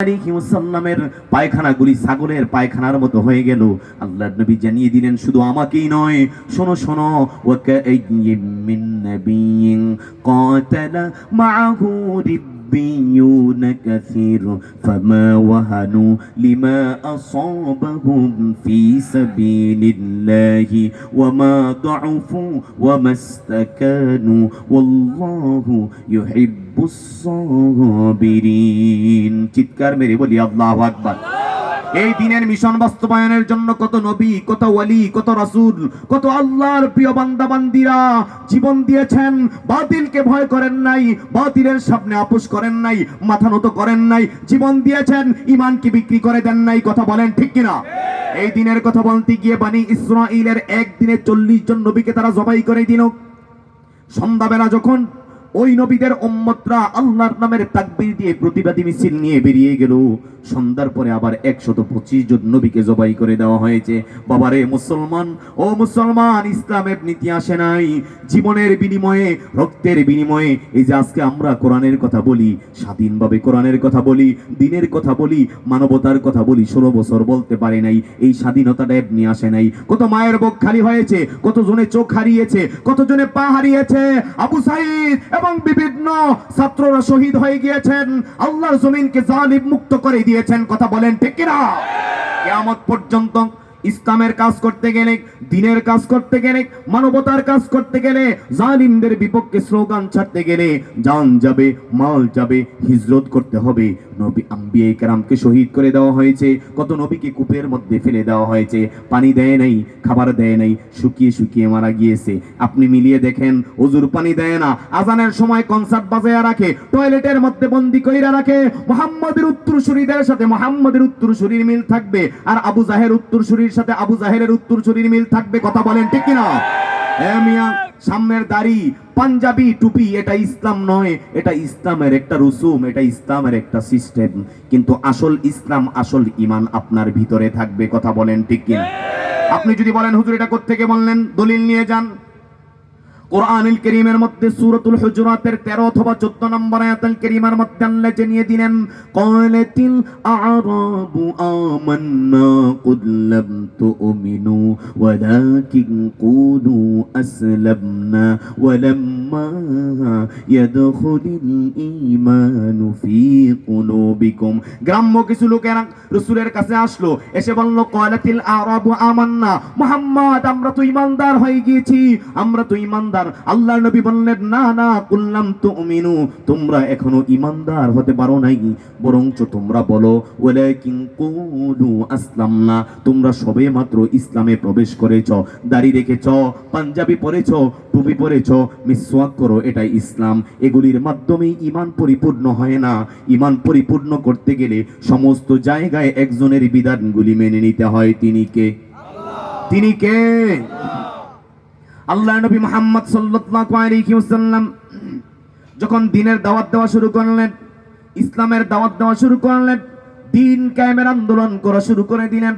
আলিহিউসাল্লামের পায়খানাগুলি ছাগলের পায়খানার মতো হয়ে গেল। আল্লাহ নবী জানিয়ে দিলেন, শুধু আমাকেই নয়, শোনো শোনো ওকে মিন নাবিয়্যিন কাতালা ربيون كثير فما وهنوا لما أصابهم في سبيل الله وما ضعفوا وما استكانوا والله يحب الصابرين. تذكر مريم الله أكبر এই দিনের মিশন বাস্তবায়নের জন্য কত নবী, কত ওয়ালি, কত রাসূল, কত আল্লাহর প্রিয় বান্দা বান্দিরা জীবন দিয়েছেন। বাতিলকে ভয় করেন নাই, বাতিলের সামনে আপোষ করেন নাই, মাথা নত করেন নাই, জীবন দিয়েছেন ইমানকে বিক্রি করে দেন নাই, কথা বলেন ঠিক কিনা? এই দিনের কথা বলতে গিয়ে বানি ইসরাইলের একদিনে চল্লিশ জন নবীকে তারা জবাই করে দিল। সন্ধ্যাবেলা যখন ওই নবীদের উম্মতরা আল্লাহর নামের তাকবীর দিয়ে প্রতিবাদী মিছিল নিয়ে বেরিয়ে গেল। সন্ধ্যার পরে আবার একশত পঁচিশ জন নবীকে জবাই করে দেওয়া হয়েছে। বাবারে, মুসলমান, ও মুসলমান, ইসলামের নীতি আসে নাই। জীবনের বিনিময়ে, রক্তের বিনিময়ে, এই যে আজকে আমরা কোরআনের কথা বলি, স্বাধীনভাবে কোরআনের কথা বলি, দিনের কথা বলি, মানবতার কথা বলি, ষোলো বছর বলতে পারে নাই, এই স্বাধীনতাটা এমনি আসে নাই। কত মায়ের বুক খালি হয়েছে কত জনে চোখ হারিয়েছে কত জনে পা হারিয়েছে, আবু সাইদ এবং বিভিন্ন ছাত্ররা শহীদ হয়ে গিয়েছেন। আল্লাহর জমিনকে জালিম মুক্ত করে দিয়েছেন, কথা বলেন ঠিক কিনা? কেয়ামত পর্যন্ত ইসলামের কাজ করতে গেলে, দিনের কাজ করতে গেলে, মানবতার কাজ করতে গেলে, জালিমদের বিপক্ষে স্লোগান ছাড়তে গেলে যান যাবে, মাল যাবে, হিজরত করতে হবে। নবী আম্বিয়ে কেরামকে শহীদ করে দেওয়া হয়েছে। কত নবীকে কূপের মধ্যে ফেলে দেওয়া হয়েছে। পানি দেয় নাই, খাবার দেয় নাই, শুকিয়ে শুকিয়ে মারা গিয়েছে। আপনি মিলিয়ে দেখেন অজুর পানি দেয় না। আজানের সময় কনসার্ট বাজায়া রাখে, টয়লেটের মধ্যে বন্দি কইরা রাখে। মোহাম্মদের উত্তরসূরিদের সাথে মোহাম্মদের উত্তরসূরির মিল থাকবে। আর আবু জাহের উত্তরসূরির সাথে আবু জাহেরের উত্তরসূরির মিল থাকবে। কথা বলেন ঠিক কিনা? মিয়া, সামনের দাড়ি পাঞ্জাবি টুপি এটা ইসলাম নয় এটা ইসলামের একটা রুসুম এটা ইসলামের একটা সিস্টেম। কিন্তু আসল ইসলাম আসল ইমান আপনার ভিতরে থাকবে কথা বলেন ঠিক কিনা? আপনি যদি বলেন হুজুর এটা কোত্থেকে বললেন? দলিল নিয়ে যান। কোরআনুল করিমের মধ্যে সূরাতুল 13 অথবা 14 নম্বর আয়াতুল করিমের মধ্যে আল্লাহ জানিয়ে দিলেন ক্বালাতিল আ'রাবু আমান্না কুল লাম তু'মিনু ওয়ালাকিন আসলামনা ওয়ালাম্মা ইয়াদখুলিল ঈমানু ফি কুলুবিকুম। গ্রাম্য কিছু লোকেরা রাসূলের কাছে আসলো, এসে বলল ক্বালাতিল আ'রাবু আমান্না, মুহাম্মদ, আমরা তো ঈমানদার হয়ে গিয়েছি, আমরা তো ঈমানদার আল্লাহ নবী বললেন, না না, কুল্লাম তুমিনু, তোমরা এখনও ঈমানদার হতে পারো নাই, বরঞ্চ তোমরা বলো কুলু আসলামনা, তোমরা সবে মাত্র ইসলামে প্রবেশ করেছ, দাড়ি রেখেছ, পাঞ্জাবি পরেছ, টুপি পরেছ, মিসওয়াক করো, এটাই ইসলাম। এগুলির মাধ্যমেই ইমান পরিপূর্ণ হয় না। ইমান পরিপূর্ণ করতে গেলে সমস্ত জায়গায় একজনের বিধানগুলি মেনে নিতে হয়। তিনি কে? তিনি কে? আল্লাহ নবী মোহাম্মদ সাল্লাম যখন দিনের দাওয়াত দেওয়া শুরু করলেন, ইসলামের দাওয়াত দেওয়া শুরু করলেন, দিন কায়েমের আন্দোলন করা শুরু করে দিলেন,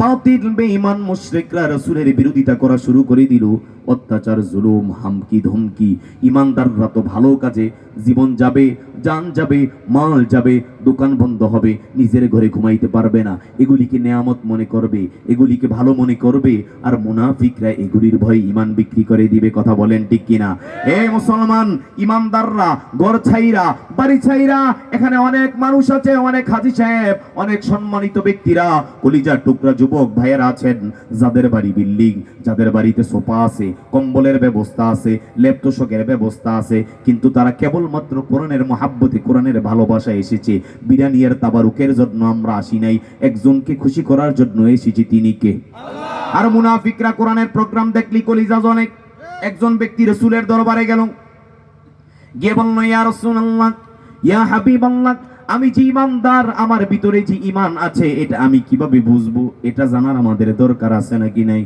বাতিল বেঈমান মুশরিকরা রাসূলের বিরোধিতা করা শুরু করে দিল। অত্যাচার, জুলুম, হামকি, ধমকি ইমানদাররা তো ভালো কাজে জীবন যাবে, জান যাবে, মাল যাবে, দোকান বন্ধ হবে, নিজের ঘরে ঘুমাইতে পারবে না। এগুলিকে নেয়ামত মনে করবে, এগুলিকে ভালো মনে করবে, আর মুনাফিকরা এগুলির ভয়ে ইমান বিক্রি করে দিবে, কথা বলেন ঠিক কিনা? এ মুসলমান ইমানদাররা ঘর ছাইরা, বাড়ি ছাইরা, এখানে অনেক মানুষ আছে, অনেক হাজি সাহেব, অনেক সম্মানিত ব্যক্তিরা। কলিজার টুকরা যুবক ভাইয়েরা আছেন, যাদের বাড়ি বিল্ডিং, যাদের বাড়িতে সোফা আছে, কম্বলের ব্যবস্থা আছে ল্যাপটপের ব্যবস্থা আছে, কিন্তু তারা কেবলমাত্র কোরআনের মহাব্বতে কোরআনের ভালোবাসা এসেছে। বিরিয়ানি আর তাবারুকের জন্য আমরা আসি নাই একজনকে খুশি করার জন্য এসেছি তিনি কে? আর মুনাফিকরা কোরআনের প্রোগ্রাম দেখলি কলিজা অনেক একজন ব্যক্তি রসুলের দরবারে গেল। গিয়ে বলল ইয়া রাসূলুল্লাহ ইয়া হাবিবাল্লাহ আমি যে ইমানদার আমার ভিতরে যে ইমান আছে এটা আমি কীভাবে বুঝব? এটা জানার আমাদের দরকার আছে নাকি নাই?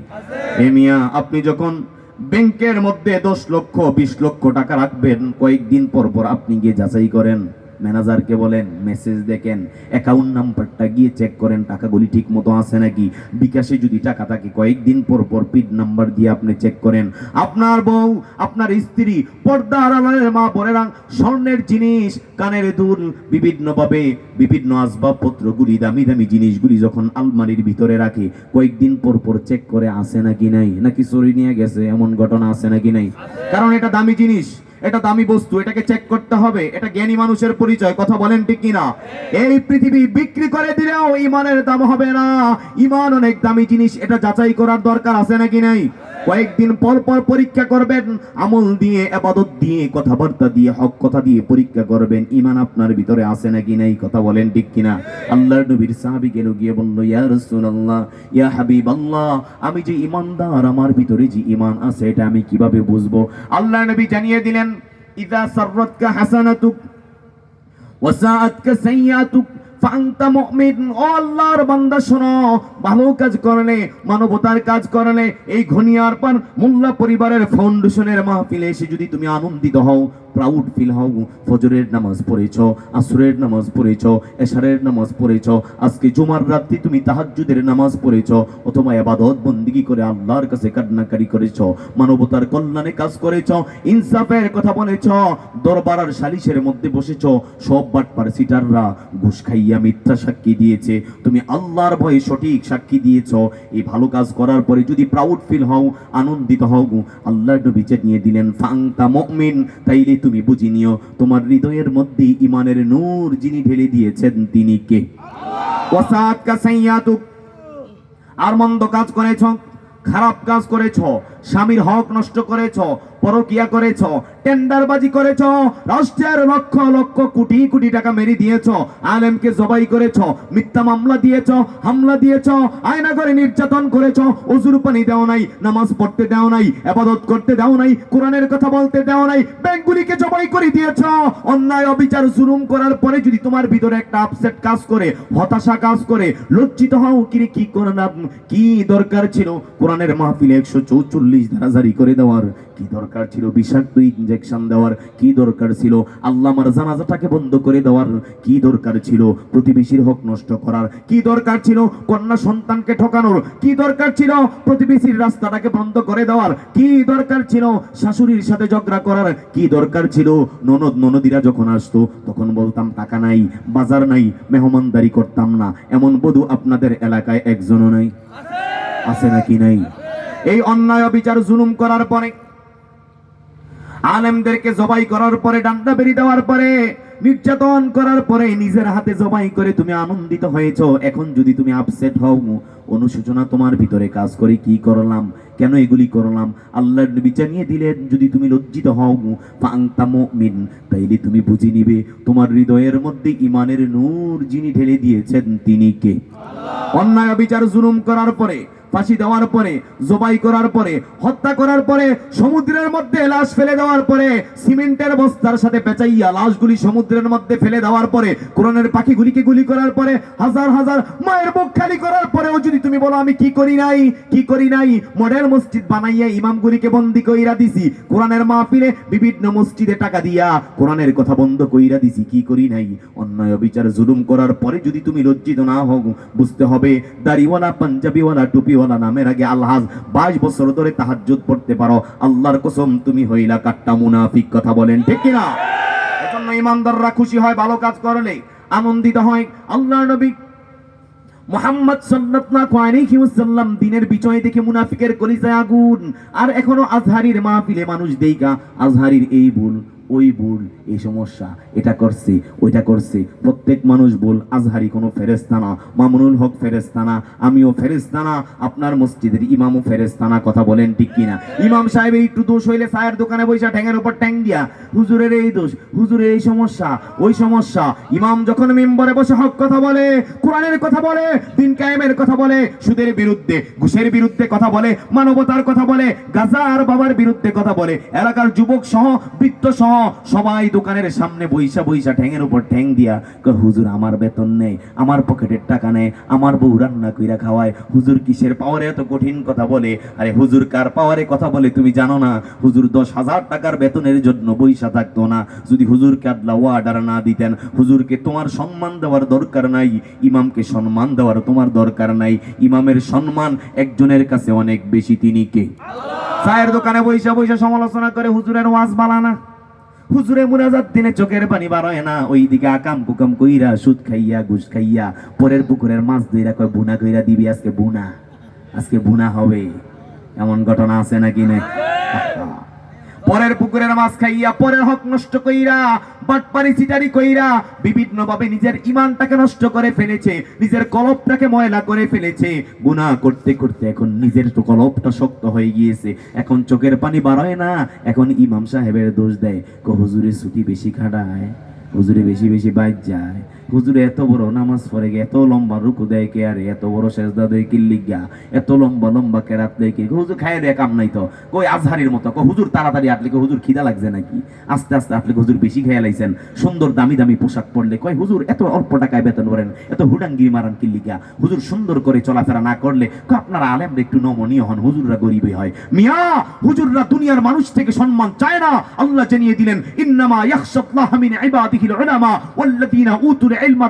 এ মিয়া আপনি যখন ব্যাংকের মধ্যে দশ লক্ষ, বিশ লক্ষ টাকা রাখবেন। কয়েকদিন পর পর আপনি গিয়ে যাচাই করেন। ম্যানেজারকে বলেন, মেসেজ দেখেন, অ্যাকাউন্ট নাম্বারটা গিয়ে চেক করেন, টাকাগুলি ঠিক মতো আছে নাকি? বিকাশে যদি টাকা থাকে, কয়েকদিন পর পর পিড নাম্বার দিয়ে আপনি চেক করেন। আপনার বউ, আপনার স্ত্রী পর্দা আড়ালের মা, বোনেরা, স্বর্ণের জিনিস, কানের দুল বিভিন্নভাবে বিভিন্ন আসবাবপত্রগুলি, দামি দামি জিনিসগুলি যখন আলমারির ভিতরে রাখে, কয়েকদিন পর পর চেক করে আসে নাকি নাই? নাকি চুরি নিয়ে গেছে? এমন ঘটনা আছে নাকি নাই? কারণ এটা দামি জিনিস। এটা দামি বস্তু, এটাকে চেক করতে হবে, এটা জ্ঞানী মানুষের পরিচয়, কথা বলেন ঠিক কিনা? এই পৃথিবী বিক্রি করে দিলেও ইমানের দাম হবে না। ইমান অনেক দামি জিনিস, এটা যাচাই করার দরকার আছে নাকি নাই? কয়েকদিন পর পর পরীক্ষা করবেন, আমল দিয়ে আবাদত দিয়ে, কথাবার্তা দিয়ে, হক কথা দিয়ে পরীক্ষা করবেন। ইমান আপনার ভিতরে আছে নাকি নাই, কথা বলেন ঠিক কিনা? আল্লাহর নবীর সাহাবী গেল গিয়ে বলল, ইয়া রাসূলুল্লাহ, ইয়া হাবিবাল্লাহ, আমি যে ইমানদার আমার ভিতরে যে ইমান আছে, এটা আমি কীভাবে বুঝব? আল্লাহর নবী জানিয়ে দিলেন, ইদা সাররাতকা হাসানাতুক ওয়াসাআতকা সাইয়াতুক ফান্তা মুমিন, ও আল্লাহর বান্দা শোনো। ভালো কাজ করলে, মানবতার কাজ করলে, এই ঘনিয়ার পর মোল্লা পরিবারের ফাউন্ডেশনের মাহফিলে এসে যদি তুমি আনন্দিত হও প্রাউড ফিল হও ফজরের নামাজ পড়েছ, আসরের নামাজ পড়েছ, এশারের নামাজ পড়েছ, আজকে জুমার রাত্রি তুমি তাহাজ্জুদের নামাজ পড়েছ, অথবা ইবাদত বন্দিগি করে আল্লাহর কাছে কান্নাকারি করেছ, মানবতার কল্যাণে কাজ করেছ, ইনসাফের কথা বলেছ দরবার আর সালিশের মধ্যে বসেছ, সব বাটপার সিটাররা ঘুষ খাইয়া মিথ্যা সাক্ষী দিয়েছে, তুমি আল্লাহর ভয়ে সঠিক সাক্ষী দিয়েছ, এই ভালো কাজ করার পরে যদি প্রাউড ফিল হও, আনন্দিত হও আল্লাহর নবী নিয়ে দিলেন, ফাংতা মুমিন, তাইলে তুমি বুঝি নিও, তোমার হৃদয়ের মধ্যে ইমানের নূর যিনি ঢেলে দিয়েছেন তিনি কে? ওয়াসাত কা সাইয়াতুক আর মন্দ কাজ করেছ, খারাপ কাজ করেছ স্বামীর হক নষ্ট করেছ, পরকিয়া করেছ, টেন্ডারবাজি করেছ, রাষ্ট্রের লক্ষ লক্ষ কোটি কোটি টাকা মেরে দিয়েছ, আলেমকে জবাই করেছ, মিথ্যা মামলা দিয়েছ, হামলা দিয়েছ আয়না করে নির্যাতন করেছ অজুর পানি দেও নাই, নামাজ পড়তে দেও নাই, আবাদত করতে দেও নাই, কোরআনের কথা বলতে দেও নাই, ব্যাংকগুলিকে জবাই করে দিয়েছ। অন্যায় অবিচার জুলুম করার পরে যদি তোমার ভিতরে একটা আপসেট কাজ করে, হতাশা কাজ করে, লজ্জিত হও কি করলাম? কি দরকার ছিল? কোরআনের মাহফিলে একশো চৌচল্লিশ ধারা জারি করে দেওয়ার কি দরকার ছিল? বিষাক্ত ইনজেকশন দেওয়ার কি দরকার ছিল? আল্লাহ আমার জানাজাটাকে বন্ধ করে দেওয়ার কি দরকার ছিল? প্রতিবেশীর হক নষ্ট করার কি দরকার ছিল? কন্যা সন্তানকে ঠকানোর কি দরকার ছিল? প্রতিবেশীর রাস্তাটাকে বন্ধ করে দেওয়ার কি দরকার ছিল? শাশুড়ির সাথে ঝগড়া করার কি দরকার ছিল? ননদ, ননদিরা যখন আসতো, তখন বলতাম, টাকা নাই, বাজার নাই, মেহমানদারি করতাম না। এমন বধূ আপনাদের এলাকায় একজনও নাই। আছে নাকি নাই? এই অন্যায় বিচার জুলুম করার পরে, আলেমদেরকে জবাই করার পরে, ডান্ডা বেরিয়ে দেওয়ার পরে, নির্যাতন করার পরে নিজের হাতে জবাই করে তুমি আনন্দিত হয়েছ। এখন যদি তুমি আপসেট হও অনুশোচনা তোমার ভিতরে কাজ করে, কি করলাম? কেন এগুলি করলাম? আল্লাহর জানিয়ে দিলেন, যদি তুমি লজ্জিত হও মুমিন। তাইলে তুমি বুঝে নিবে, তোমার হৃদয়ের মধ্যে ইমানের নূর যিনি ঢেলে দিয়েছেন, তিনি কে? অন্যায় বিচার জুলুম করার পরে, ফাঁসি দেওয়ার পরে, জবাই করার পরে, হত্যা করার পরে, সমুদ্রের মধ্যে লাশ ফেলে দেওয়ার পরে, সিমেন্টের বস্তার সাথে পেঁচাইয়া লাশগুলি সমুদ্রের মধ্যে ফেলে দেওয়ার পরে, কোরআনের পাখিগুলিকে গুলি করার পরে, হাজার হাজার মায়ের বুক খালি করার পরেও যদি তুমি বলো, আমি কি করি নাই? কি করি নাই? মডেল মসজিদ বানাইয়া ইমামগুলিকে বন্দি কইরা দিছি। কোরআনের মাহফিলে বিভিন্ন মসজিদে টাকা দিয়া কোরআনের কথা বন্ধ কইরা দিছি। কি করি নাই? অন্যায় বিচার জুলুম করার পরে যদি তুমি লজ্জিত না হও, বুঝতে হবে দাড়িওয়ালা, পাঞ্জাবিওয়ালা, টুপিওয়ালা নামের আগে আল্লাহ বাইশ বছর ধরে তাহাজ্জুদ পড়তে পারো। আল্লাহর কসম, তুমি হইলা কাট্টা মুনাফিক, কথা বলেন ঠিক কিনা? এজন্য ইমানদাররা খুশি হয় ভালো কাজ করলে, আনন্দিত হয়। আল্লাহর নবী মোহাম্মদ সাল্লাল্লাহু আলাইহি ওয়াসাল্লাম দিনের বিচয়ে দেখে মুনাফিকের কলিজায় আগুন। আর এখনও আজহারির মাহফিলে মানুষ দেইগা, আজহারির এই ভুল। ওই ভুল, এই সমস্যা, এটা করছে, ওইটা করছে। প্রত্যেক মানুষ বল আজহারি কোনো ফেরেস্তা না, মামুনুল হক ফেরেস্তা না, আমিও ফেরেস্তা না, আপনার মসজিদের ইমামও ফেরেস্তা না, কথা বলেন ঠিক কিনা? ইমাম সাহেবের একটু দোষ হইলে চায়ের দোকানে বৈশা ঠ্যাঙের উপর ট্যাং দিয়া, হুজুরের এই দোষ, হুজুরের এই সমস্যা, ওই সমস্যা। ইমাম যখন মেম্বরে বসে হক কথা বলে, কোরআনের কথা বলে, দিন কায়েমের কথা বলে, সুদের বিরুদ্ধে, ঘুষের বিরুদ্ধে কথা বলে, মানবতার কথা বলে গাজা আর বাবার বিরুদ্ধে কথা বলে, এলাকার যুবক সহ বৃত্ত সহ সবাই দোকানের সামনে বইসা বইসা ঠ্যাঙের উপর ঠ্যাং দিয়া হুজুর আমার বেতন নেই আমার পকেটের টাকা নেই আমার বউ রান্না কইরা খাওয়ায়। হুজুর কিসের পাওয়ারে এত কঠিন কথা বলে? আরে হুজুর কার পাওয়ারে কথা বলে তুমি জানো না? হুজুর দশ হাজার টাকার বেতনের জন্য বইসা থাকতো না। যদি হুজুরকে আদলা ওয়ার্ডার না দিতেন হুজুরকে তোমার সম্মান দেওয়ার দরকার নাই ইমামকে সম্মান দেওয়ার তোমার দরকার নাই। ইমামের সম্মান একজনের কাছে অনেক বেশি তিনি কে? চায়ের দোকানে বইসা বইসা সমালোচনা করে হুজুরের ওয়াজ বালানা হুজুরে মুনাজাত দিনে চোখের পানি বারোয় না। ওই দিকে আকাম কুকাম কইরা, সুদ খাইয়া, ঘুষ খাইয়া, পরের পুকুরের মাছ ধইরা কয়, বুনা কইরা দিবি, আজকে বুনা। আজকে বুনা হবে। এমন ঘটনা আছে নাকি না পরের পুকুরের মাছ খাইয়া পরের হক নষ্ট কইরা বাটপারি চিটারি কইরা বিভিন্ন ভাবে নিজের ইমানটাকে নষ্ট করে ফেলেছে, নিজের কলবটাকে ময়লা করে ফেলেছে। গুনাহ করতে করতে এখন নিজের তো কলবটা শক্ত হয়ে গিয়েছে। এখন চোখের পানি বাড়ায় না, এখন ইমাম সাহেবের দোষ দেয়। কো হুজুরে ছুটি বেশি খাটায়, হুজুরে বেশি বেশি বাইক যায়। হুজুরে এত বড় নামাজ পড়ে গে, এত লম্বা রুকু দেয় কে আরে? এত বড় সেজদা দেয় কি লিগা? এত লম্বা লম্বা কেরাত দেয় কি? হুজুর খায় দেয় কাম নাই তো। কই আজহারির মতো। কো হুজুর তাড়াতাড়ি আটলে কো হুজুর খিদা লাগছে নাকি? আস্তে আস্তে আটলে হুজুর বেশি খেয়ে লাইছেন। সুন্দর দামি দামি পোশাক পরলে কয় হুজুর এত অল্প টাকায় বেতন করেন এত হুডাঙ্গিরি মারান কি লিগা? হুজুর সুন্দর করে চলাফেরা না করলে কো আপনারা আলেমরা একটু নমনীয় হন, হুজুররা গরিবই হয়। মিয়া, হুজুররা দুনিয়ার মানুষ থেকে সম্মান চায় না। আল্লাহ জানিয়ে দিলেন, ইন্নামা ইয়াখশাল্লাহ মিন ইবাদিহিল উলামা ওয়াল্লাযীনা উতুল ইলমা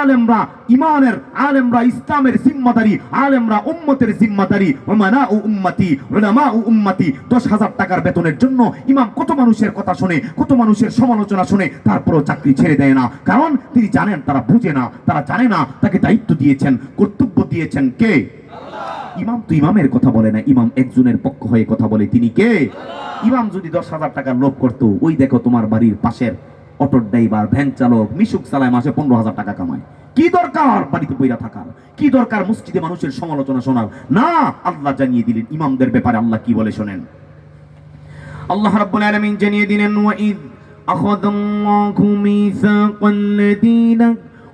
আলেমরা ইমানের আলেমরা ইসলামের জিম্মাদারি, আলেমরা উম্মতের জিম্মাদারি। ওমানা ও উম্মতি উলামা ও উম্মতি, দশ হাজার টাকার বেতনের জন্য ইমাম কত মানুষের কথা শুনে, কত মানুষের সমালোচনা শুনে তারপরও চাকরি ছেড়ে দেয় না। কারণ তিনি জানেন, তারা বুঝে না, তারা জানে না, তাকে দায়িত্ব দিয়েছেন, কর্তব্য দিয়েছেন কে? ইমাম তো ইমামের কথা বলে না, ইমাম একজনের পক্ষ হয়ে কথা বলে, তিনি কে? ইমাম যদি দশ হাজার টাকার লোভ করতো, ওই দেখো তোমার বাড়ির পাশের অটো ড্রাইভার, ভ্যান চালক, মিশুক চালায় মাসে পনেরো হাজার টাকা কামায়। কি দরকার বাড়িতে বইরা থাকার? কি দরকার মসজিদে মানুষের সমালোচনা শোনার? না, আল্লাহ জানিয়ে দিলেন, ইমামদের ব্যাপারে আল্লাহ কি বলে শোনেন? আল্লাহ রাব্বুল আলামিন জানিয়ে দিলেন, ওয়া ওয়াইদ আখাযাল্লাহু মিসাকাল্লাযীনা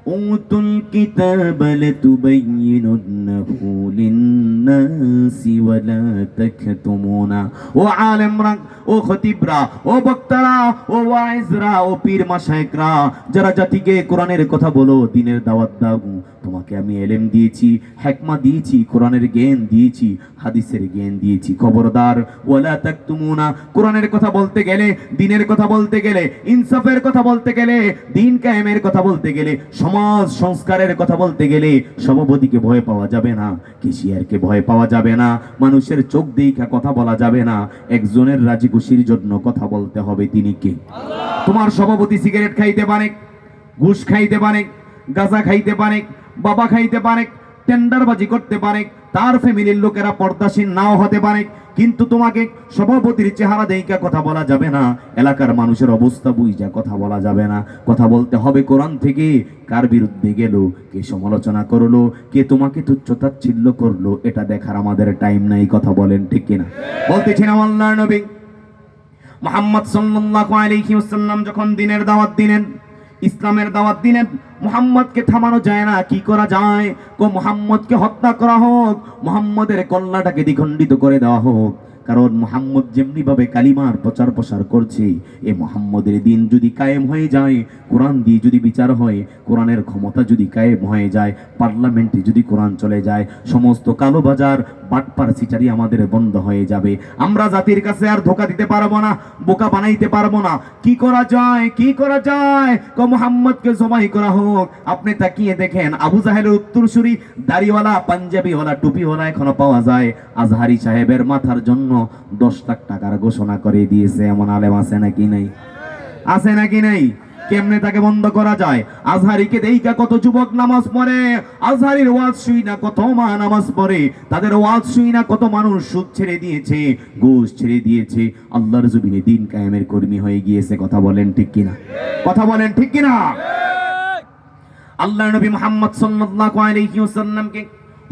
أوتوا الكتاب لتبيننه للناس ولا تكتمونه ও আলেমরা ও খতিবরা ও বক্তারা ও ওয়াইজরা ও পীর মাশায়েকরা যারা জাতিকে কোরআনের কথা বলো দিনের দাওয়াত দাও তোমাকে আমি এলেম দিয়েছি, হেকমা দিয়েছি, কোরআনের জ্ঞান দিয়েছি, হাদিসের জ্ঞান দিয়েছি। খবরদার, ওয়ালা তাকতুমুনা, কোরআনের কথা বলতে গেলে, দিনের কথা বলতে গেলে, ইনসাফের কথা বলতে গেলে, দিন কায়েমের কথা বলতে গেলে, সমাজ সংস্কারের কথা বলতে গেলে, সভাপতিকে ভয় পাওয়া যাবে না, কেশিয়ারকে ভয় পাওয়া যাবে না, মানুষের চোখ দেখা কথা বলা যাবে না, একজনের রাজি খুশির জন্য কথা বলতে হবে তিনি কে? তোমার সভাপতি সিগারেট খাইতে পারে, ঘুষ খাইতে পারে, গাঁজা খাইতে পারে বাবা খাইতে পারে টেন্ডারবাজি করতে পারে তার ফ্যামিলির লোকেরা পর্দাসীন নাও হতে পারে কিন্তু তোমাকে সভাপতির চেহারা দেইকা কথা বলা যাবে না, এলাকার মানুষের অবস্থা বুঝা কথা বলা যাবে না, কথা বলতে হবে কোরআন থেকে, কার বিরুদ্ধে গেল, কে সমালোচনা করল, কে তোমাকে তুচ্ছতাচ্ছিল্য করল, এটা দেখার আমাদের টাইম নাই, কথা বলেন ঠিক কিনা? বলতেছিলাম আল্লাহ নবী, মোহাম্মদ সাল্লাল্লাহু আলাইহি ওয়াসাল্লাম যখন দিনের দাওয়াত দিলেন ইসলামের দাওয়াত দিলেন মোহাম্মদকে থামানো যায় না, কি করা যায়? কো মুহাম্মদকে হত্যা করা হোক, মোহাম্মদের কল্লাটাকে দ্বিখণ্ডিত করে দেওয়া হোক। কারণ মোহাম্মদ যেমনি ভাবে কালিমার প্রচার প্রসার করছে, এ মুহাম্মদের দিন যদি কায়েম হয়ে যায়, কোরআন দিয়ে যদি বিচার হয়, কোরআনের ক্ষমতা যদি কায়েম হয়ে যায়, পার্লামেন্টে যদি কোরআন চলে যায়, সমস্ত কালোবাজার, বাটপার সিটারি আমাদের বন্ধ হয়ে যাবে। আমরা জাতির কাছে আর ধোকা দিতে পারব না, বোকা বানাইতে পারব না। কি করা যায়, কি করা যায়? ক মোহাম্মদকে জমাই করা হোক। আপনি তাকিয়ে দেখেন, আবু জাহেলের উত্তরসূরি, দাড়িওয়ালা, পাঞ্জাবিওয়ালা, টুপিওয়ালা এখনও পাওয়া যায়। আজহারি সাহেবের মাথার জন্য দশ লাখ টাকার ঘোষণা করে দিয়েছে। এমন আলেম আছে নাকি নাই? আছে নাকি নাই? কেমনে তাকে বন্ধ করা যায়? আজহারিকে দেইকা কত যুবক নামাজ পড়ে, আজহারির ওয়াজ শুই না কত মা নামাজ পড়ে, তাদের ওয়াজ শুই না কত মানুষ সুদ ছেড়ে দিয়েছে, ঘুষ ছেড়ে দিয়েছে। আল্লাহর জমিনে দিন কায়েমের কর্মী হয়ে গিয়েছে, কথা বলেন ঠিক কিনা? কথা বলেন ঠিক কিনা? আল্লাহ নবী মুহাম্মদ সাল্লাল্লাহু আলাইহি ওয়াসাল্লামকে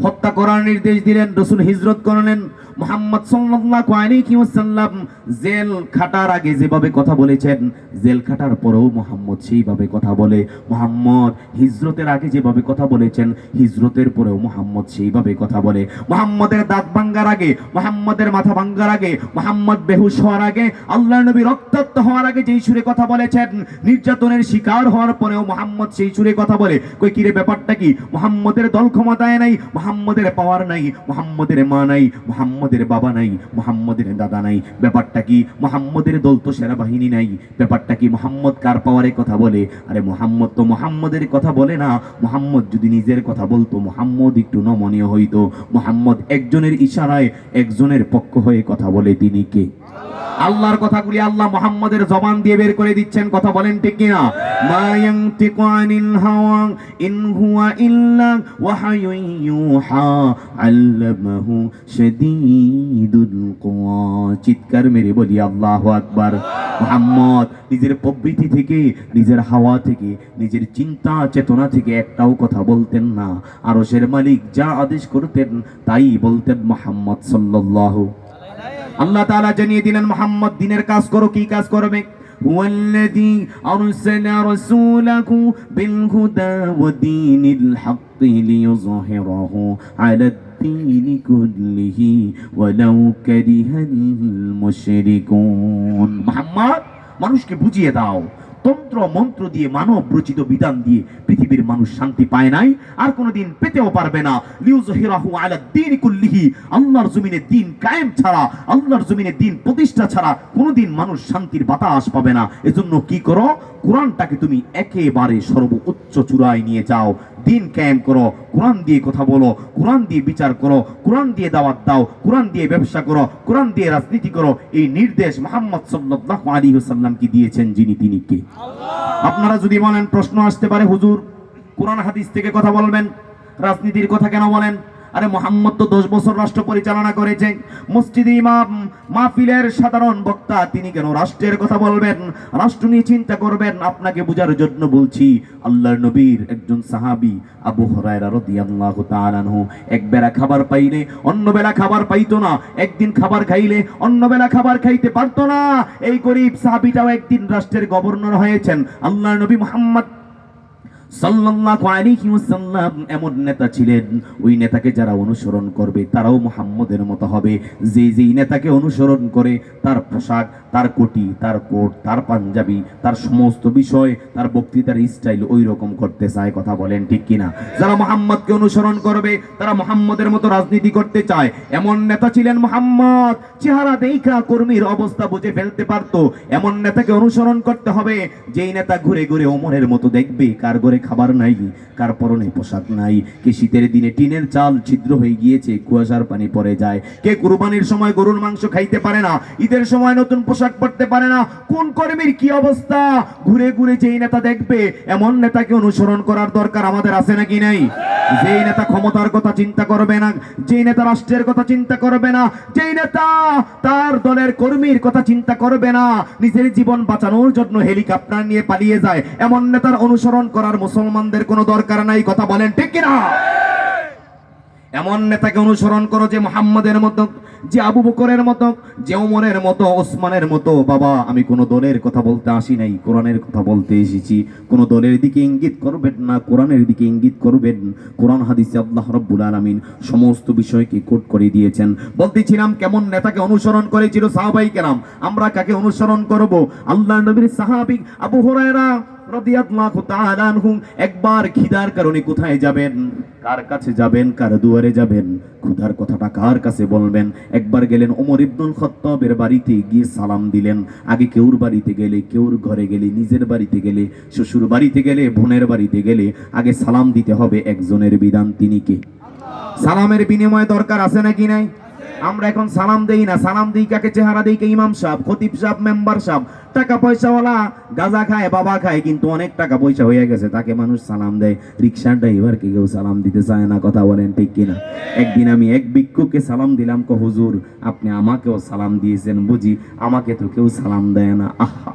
হত্যা করার নির্দেশ দিলেন, রসুল হিজরত করলেন। মোহাম্মদ সাল্লাল্লাহু আলাইহি ওয়াসাল্লাম জেল খাটার আগে যেভাবে কথা বলেছেন, জেল খাটার পরেও মোহাম্মদ সেইভাবে কথা বলে। মোহাম্মদ হিজরতের আগে যেভাবে কথা বলেছেন, হিজরতের পরেও মোহাম্মদ সেইভাবে কথা বলে। মোহাম্মদের দাঁত ভাঙ্গার আগে, মোহাম্মদের মাথা ভাঙ্গার আগে, মোহাম্মদ বেহুশ হওয়ার আগে আল্লাহ নবী রক্তাক্ত হওয়ার আগে যেই সুরে কথা বলেছেন, নির্যাতনের শিকার হওয়ার পরেও মোহাম্মদ সেই সুরে কথা বলে। কই কিরে ব্যাপারটা কি? মোহাম্মদের দল ক্ষমতায় নাই, মোহাম্মদের পাওয়ার নাই, মোহাম্মদের মা নাই মোহাম্মদের বাবা নাই, মোহাম্মদের দাদা নাই। ব্যাপারটা কি? মোহাম্মদের দল তো সেনাবাহিনী নাই। ব্যাপারটা কি? মোহাম্মদ কার পাওয়ারে কথা বলে? আরে মোহাম্মদ তো মোহাম্মদের কথা বলে না। মোহাম্মদ যদি নিজের কথা বলতো, মোহাম্মদ একটু নমনীয় হইতো। মোহাম্মদ একজনের ইশারায় একজনের পক্ষ হয়ে কথা বলে তিনি কে? আল্লাহর কথাগুলি আল্লাহ মোহাম্মদের জবান দিয়ে বের করে দিচ্ছেন। কথা বলেন ঠিক কিনা? মা ইয়ানতিকু আনিল হাওয়া ইন হুয়া ইল্লা ওয়াহায়ুন আল্লামাহু শাদীদুল কুওয়া চিৎকার মেরে বলি আল্লাহু আকবার মোহাম্মদ নিজের প্রবৃত্তি থেকে নিজের হাওয়া থেকে নিজের চিন্তা চেতনা থেকে একটাও কথা বলতেন না আরশের মালিক যা আদেশ করতেন তাই বলতেন মোহাম্মদ সাল্লাল্লাহু আল্লাহ তাআলা জানিয়ে দিলেন মোহাম্মদ দিনের কাজ করো কি কাজ করবে هو الذي أرسل رسوله بالهدى ودين الحق ليظهره على الدين كله ولو كره المشركون محمد মানুষকে বুঝিয়ে দাও তন্ত্র মন্ত্র দিয়ে মানব রচিত বিধান দিয়ে পৃথিবীর মানুষ শান্তি পায় নাই আর কোনোদিন পেতেও পারবে না লিউজহিরাহু আলা দ্বীন কুল্লিহি আল্লাহর জমিনে দিন কায়েম ছাড়া আল্লাহর জমিনে দিন প্রতিষ্ঠা ছাড়া কোনোদিন মানুষ শান্তির বাতাস পাবে না এজন্য কি করো কোরআনটাকে তুমি একেবারে সর্বোচ্চ চূড়ায় নিয়ে যাও দিন কায়েম করো কোরআন দিয়ে কথা বলো কোরআন দিয়ে বিচার করো কোরআন দিয়ে দাওয়াত দাও কোরআন দিয়ে ব্যবসা করো কোরআন দিয়ে রাজনীতি করো এই নির্দেশ মোহাম্মদ সাল্লাহ আলী হুসাল্লামকে কি দিয়েছেন যিনি তিনি কে? আপনারা যদি বলেন প্রশ্ন আসতে পারে হুজুর কোরআন হাদিস থেকে কথা বলবেন রাজনীতির কথা কেন বলেন? আরে মোহাম্মদ তো দশ বছর রাষ্ট্র পরিচালনা করেছে মসজিদে ইমাম মাহফিলের সাধারণ বক্তা, তিনি কেন রাষ্ট্রের কথা বলবেন? রাষ্ট্র নিয়ে চিন্তা করবেন, আপনাকে বোঝার জন্য বলছি, আল্লাহর নবীর একজন সাহাবী, আবু হরায়রা এক বেলা খাবার পাইলে অন্য বেলা খাবার পাইতো না, একদিন খাবার খাইলে অন্য বেলা খাবার খাইতে পারতো না। এই গরিব সাহাবীটাও একদিন রাষ্ট্রের গভর্নর হয়েছেন। আল্লাহর নবী মুহাম্মদ সাল্লাল্লাহু আলাইহি ওয়াসাল্লাম এমন নেতা ছিলেন, ওই নেতাকে যারা অনুসরণ করবে তারাও মুহাম্মদের মতো হবে। যে যেই নেতাকে অনুসরণ করে, তার পোশাক, তার কোটি, তার কোট, তার পাঞ্জাবি, তার সমস্ত বিষয়, তার বক্তৃতার স্টাইল ওই রকম করতে চায়, কথা বলেন ঠিক কিনা? যারা মোহাম্মদকে অনুসরণ করবে, তারা মোহাম্মদের মতো রাজনীতি করতে চায়। এমন নেতা ছিলেন মোহাম্মদ, চেহারা দেখা কর্মীর অবস্থা বুঝে ফেলতে পারতো। এমন নেতাকে অনুসরণ করতে হবে, যেই নেতা ঘুরে ঘুরে ওমরের মতো দেখবে, কার ঘরে খাবার নাই কার পরনে পোশাক নাই। কে শীতের দিনে টিনের চাল ছিদ্র হয়ে গিয়েছে, কুয়াশার পানি পড়ে যায়। কে কুরবানির সময় গরুর মাংস খাইতে পারে না, ঈদের সময় নতুন পোশাক পরতে পারে না, কোন কর্মীর কি অবস্থা? ঘুরে ঘুরে যেই নেতা দেখবে, এমন নেতাকে অনুসরণ করার দরকার আমাদের আছে নাকি নাই? যেই নেতা ক্ষমতার কথা চিন্তা করবে না, যেই নেতা রাষ্ট্রের কথা চিন্তা করবে না, যেই নেতা তার দলের কর্মীর কথা চিন্তা করবে না, নিজের জীবন বাঁচানোর জন্য হেলিকপ্টার নিয়ে পালিয়ে যায়। এমন নেতার অনুসরণ করার মুসলমানদের কোনো দরকার নাই, কথা বলেন ঠিক কিনা? এমন নেতাকে অনুসরণ করো যে মোহাম্মদের মতো, যে আবু বকরের মতো, যে ওমরের মতো, ওসমানের মতো। বাবা, আমি কোনো দলের কথা বলতে আসি নাই, কোরআনের কথা বলতে এসেছি। কোনো দলের দিকে ইঙ্গিত করবেন না, কোরআনের দিকে ইঙ্গিত করবেন। কোরআন হাদিসে আল্লাহ রব্বুল আলামিন সমস্ত বিষয়কে কোট করে দিয়েছেন। বলতেছিলাম, কেমন নেতাকে অনুসরণ করেছিল সাহাবাই কেরাম? আমরা কাকে অনুসরণ করব? আল্লাহ নবীর সাহাবী আবু হুরায়রা একবার খিদার কারণে কোথায় যাবেন? কার কাছে যাবেন? কার দুয়ারে যাবেন? ক্ষুধার কথাটা কার কাছে বলবেন? একবার গেলেন ওমর ইবনুল খত্তাবের বাড়িতে গিয়ে সালাম দিলেন। আগে কেউর বাড়িতে গেলে, কেউর ঘরে গেলে, নিজের বাড়িতে গেলে, শ্বশুর বাড়িতে গেলে, বোনের বাড়িতে গেলে আগে সালাম দিতে হবে একজনের বিধান তিনি কে? সালামের বিনিময়ে দরকার আছে নাকি নাই? আমরা এখন সালাম দেই না। সালাম দিই কাকে? চেহারা দিই কে? ইমাম সাহেব, খতিব সাহেব, মেম্বার সাহেব। টাকা পয়সাওয়ালা গাজা খায়, বাবা খায়, কিন্তু অনেক টাকা পয়সা হয়ে গেছে, তাকে মানুষ সালাম দেয়। রিক্সার ড্রাইভারকে কেউ সালাম দিতে চায় না, কথা বলেন ঠিক কিনা? একদিন আমি এক ভিক্ষুককে সালাম দিলাম, কো হুজুর, আপনি আমাকেও সালাম দিয়েছেন, বুঝি আমাকে তো কেউ সালাম দেয় না। আহা!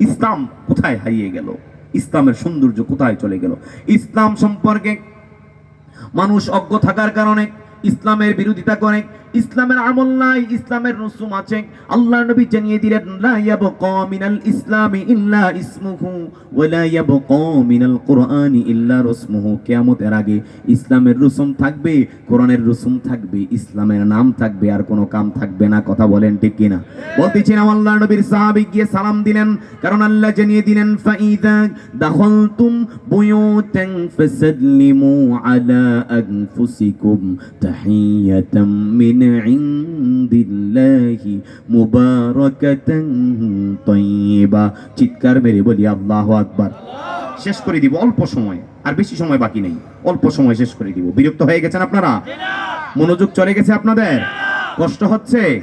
ইসলাম কোথায় হারিয়ে গেল? ইসলামের সৌন্দর্য কোথায় চলে গেল? ইসলাম সম্পর্কে মানুষ অজ্ঞ থাকার কারণে, ইসলামের বিরোধিতা করে ইসলামের আমল নাই, ইসলামের রসুম আছে। আল্লাহ নবী জানিয়ে দিলেন, লা ইয়াবকা মিনাল ইসলামি ইল্লা ইসমুহু ওয়া লা ইয়াবকা মিনাল কুরআনি ইল্লা রসমুহু। কিয়ামতের আগে ইসলামের রসুম থাকবে, কোরআনের রসুম থাকবে, ইসলামের নাম থাকবে, আর কোনো কাম থাকবে না। কথা বলেন ঠিক কিনা? বলতেছিলাম আল্লাহ নবীর সাহাবী গিয়ে সালাম দিলেন, কারণ আল্লাহ জানিয়ে দিলেন, ফাইদা দাখালতুম বুয়ুতান ফাসাল্লিমু আলা আনফুসিকুম তাহিয়াতাম মিন চিৎকার মেরে বলি, আল্লাহু আকবার। শেষ করে দিব, অল্প সময়, আর বেশি সময় বাকি নেই। অল্প সময় শেষ করে দিব। বিরক্ত হয়ে গেছেন আপনারা? মনোযোগ চলে গেছে আপনাদের? কষ্ট হচ্ছে?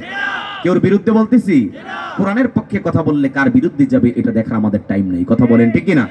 কেউর বিরুদ্ধে বলতেছি? কোরআনের পক্ষে কথা বললে কার বিরুদ্ধে যাবে, এটা দেখার আমাদের টাইম নেই। কথা বলেন ঠিক না